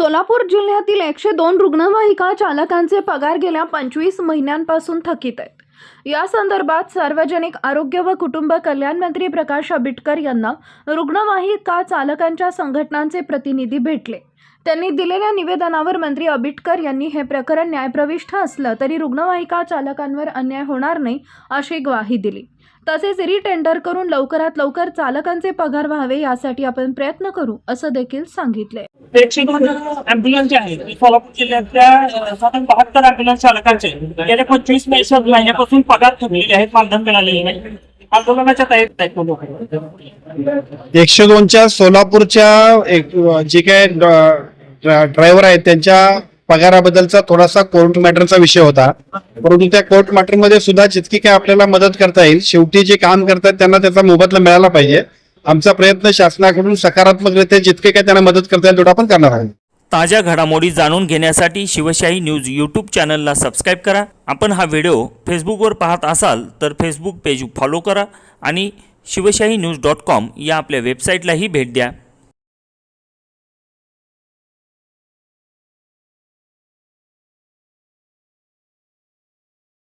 सोलापूर जिल्ह्यातील एकशे दोन रुग्णवाहिका चालकांचे पगार गेल्या पंचवीस महिन्यांपासून थकीत आहेत. या संदर्भात सार्वजनिक आरोग्य व कुटुंब कल्याण मंत्री प्रकाश आंबेडकर यांना रुग्णवाहिका चालकांच्या संघटनांचे प्रतिनिधी भेटले. त्यांनी दिलेल्या निवेदनावर मंत्री आबिटकर यांनी हे प्रकरण न्यायप्रविष्ट असलं तरी रुग्णवाहिका चालकांवर अन्याय होणार नाही अशी ग्वाही दिली. तसेच रिटेंडर करून लवकरात लवकर चालकांचे पगार व्हावे यासाठी आपण प्रयत्न करू असं देखील सांगितले. एकशे दोन अँब्युलन्स जे आहेत सोलापूर जिल्ह्यातल्या साधारण बहात्तर अँब्युलन्स चालकांचे गेल्या पंचवीस महिन्यापासून पगार थकलेले आहेत मानधन मिळालेले नाही. आंदोलनाच्या तयारीत आहेत एकशे दोनच्या सोलापूरच्या जे काय ड्रायव्हर आहेत त्यांच्या पगाराबद्दलचा थोडासा कोर्ट मॅटरचा विषय होता. परंतु त्या कोर्ट मॅटरमध्ये सुद्धा जितकी काय आपल्याला मदत करता येईल शेवटी जे काम करतात त्यांना त्याचा मोबदला मिळाला पाहिजे. आमचा प्रयत्न शासनाकडून सकारात्मकरित्या जितके काय त्यांना मदत करता येईल तेवढा आपण करणार आहोत. ताज्या घडामोडी जाणून घेण्यासाठी शिवशाही न्यूज यूट्यूब चॅनलला सबस्क्राईब करा. आपण हा व्हिडिओ फेसबुकवर पाहत असाल तर फेसबुक पेज फॉलो करा आणि शिवशाही न्यूज डॉट कॉम या आपल्या वेबसाईटलाही भेट द्या.